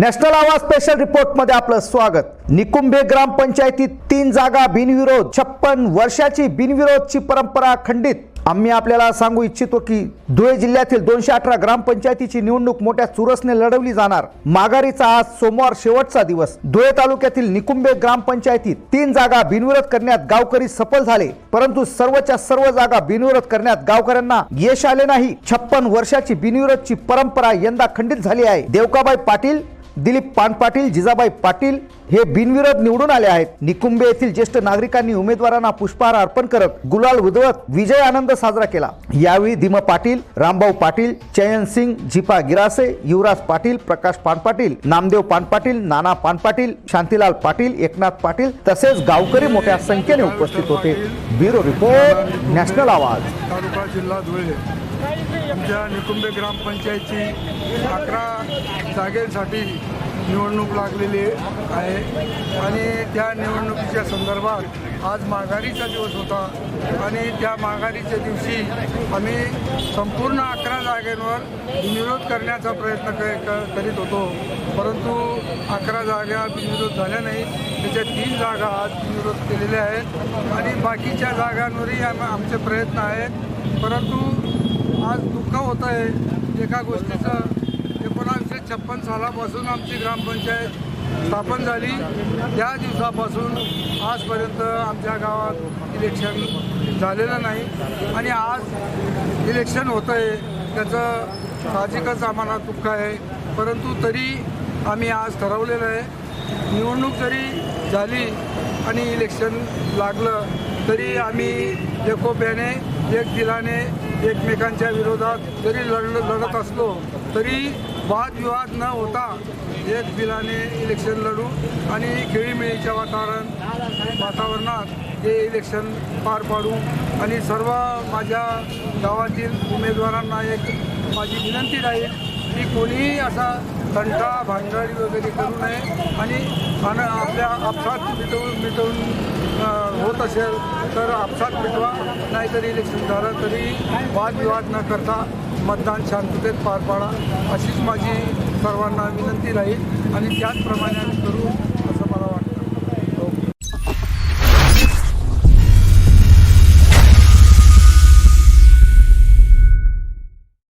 National आवाज special रिपोर्टमध्ये आपलं स्वागत. निकुंभे ग्रामपंचायतीत तीन जागा बिनविरोध छप्पन वर्षाची बिनविरोधची परंपरा खंडित. आम्ही आपल्याला सांगू इच्छितो की धुळे जिल्ह्यातील दोनशे अठरा ग्रामपंचायतीची निवडणूक मोठ्या चुरसने लढवली जाणार. माघारीचा आज सोमवार शेवटचा दिवस. धुळे तालुक्यातील निकुंबे ग्रामपंचायतीत तीन जागा बिनविरोध करण्यात गावकरी सफल झाले. परंतु सर्वच्या सर्व जागा बिनविरोध करण्यात गावकऱ्यांना यश आले नाही. छप्पन वर्षाची बिनविरोधची परंपरा यंदा खंडित झाली आहे. देवकाबाई पाटील दिलीप पानपाटील जिजाबाई पाटील हे बिनविरोध निवडून आले आहेत. निकुंबे येथील ज्येष्ठ नागरिकांनी उमेदवारांना पुष्पहार अर्पण करत गुलाल उधळत विजय आनंद साजरा केला. यावेळी धीम पाटील रामभाऊ पाटील चयन सिंग झिपा गिरासे युवराज पाटील प्रकाश पानपाटील नामदेव पानपाटील नाना पानपाटील शांतीलाल पाटील एकनाथ पाटील तसेच गावकरी मोठ्या संख्येने उपस्थित होते. ब्युरो रिपोर्ट नॅशनल आवाज. तालुका जिल्हा धुळे. आमच्या निकुंबे ग्रामपंचायतची अकरा जागेसाठी निवडणूक लागलेली आहे. आणि त्या निवडणुकीच्या संदर्भात आज माघारीचा दिवस होता. आणि त्या माघारीच्या दिवशी आम्ही संपूर्ण अकरा जागेंवर विरोध करण्याचा प्रयत्न क क- करीत होतो. परंतु अकरा जागा बिनविरोध झाल्या नाही त्याच्या तीन जागा आज बिनविरोध केलेल्या आहेत. आणि बाकीच्या जागांवरही आम आमचे प्रयत्न आहेत. परंतु आज दुःख होतं आहे एका गोष्टीचं छप्पन सालापासून आमची ग्रामपंचायत स्थापन झाली. त्या दिवसापासून आजपर्यंत आमच्या गावात इलेक्शन झालेलं नाही. आणि आज इलेक्शन होतं आहे त्याचं साहजिकच आम्हाला दुःख आहे. परंतु तरी आम्ही आज ठरवलेलं आहे निवडणूक जरी झाली आणि इलेक्शन लागलं तरी आम्ही एकोप्याने एक दिलाने एकमेकांच्या विरोधात जरी लढ लढत असलो तरी वादविवाद न होता एक बिलाने इलेक्शन लढू आणि खेळीमेळीच्या वातावरण वातावरणात हे इलेक्शन पार पाडू. आणि सर्व माझ्या गावातील उमेदवारांना एक माझी विनंती राहील की कोणीही असा तंटा भांडारी वगैरे करू नये आणि आपल्या आपसात मिटवून मिटवून होत असेल तर आपसात मिटवा. नाहीतरी इलेक्शन झालं तरी वादविवाद न करता मतदान शांततेत पार पाडा अशीच माझी सर्वांना विनंती राहील. आणि त्याचप्रमाणे आम्ही करू